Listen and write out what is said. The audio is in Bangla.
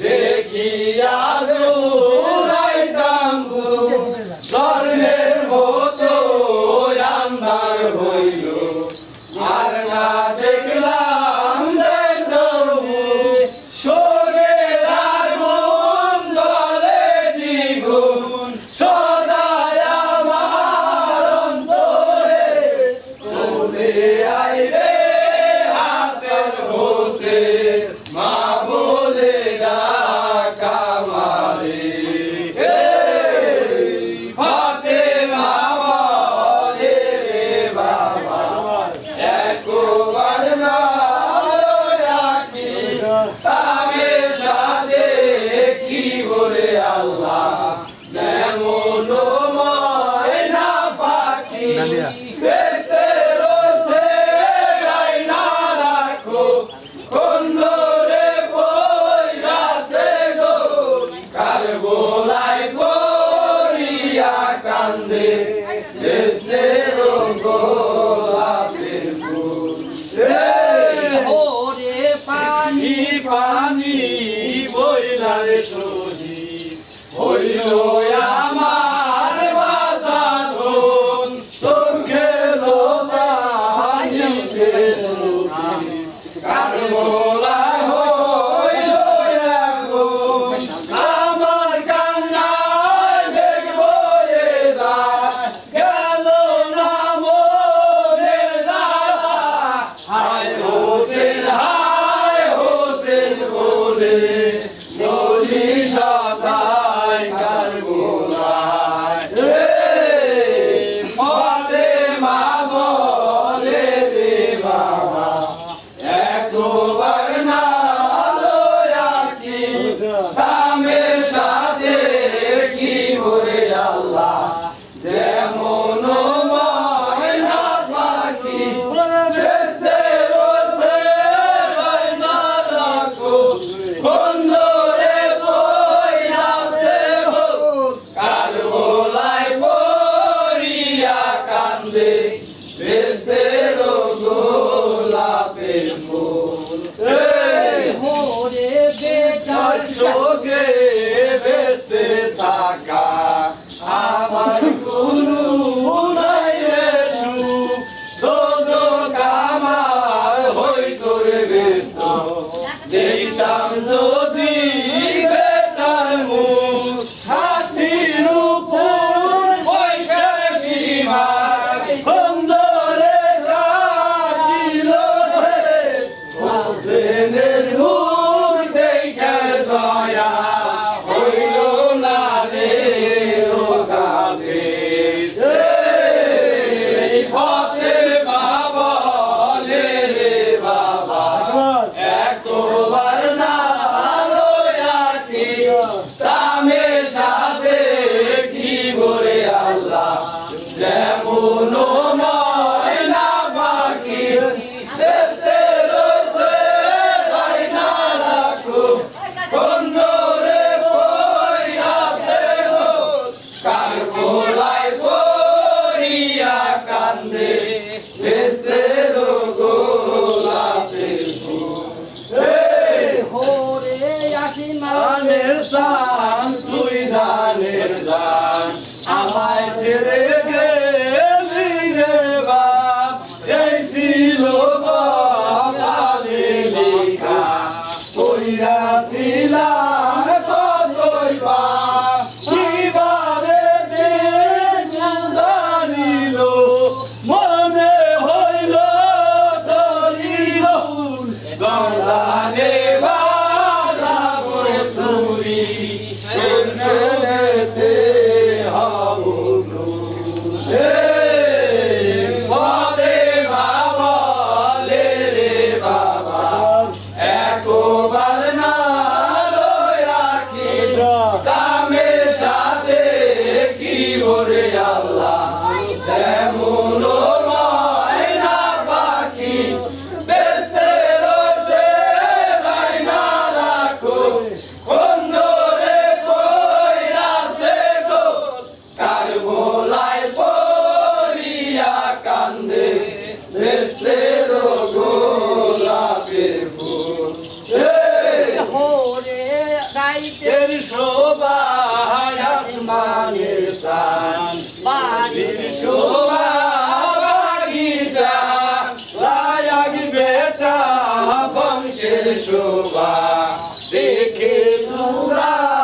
দেখিয়া দূরাইতাম ধর্মের মতো আমার হইল। আর না দেখলাম প্রভু সোগের জলে দ্বিগুণ। সদায় আমার অন্তরে চলে আইবে হাসেন হোসেন Yeah. দান তুই দানের দান। আমায় ছেড়ে শোভা দেখে চূড়া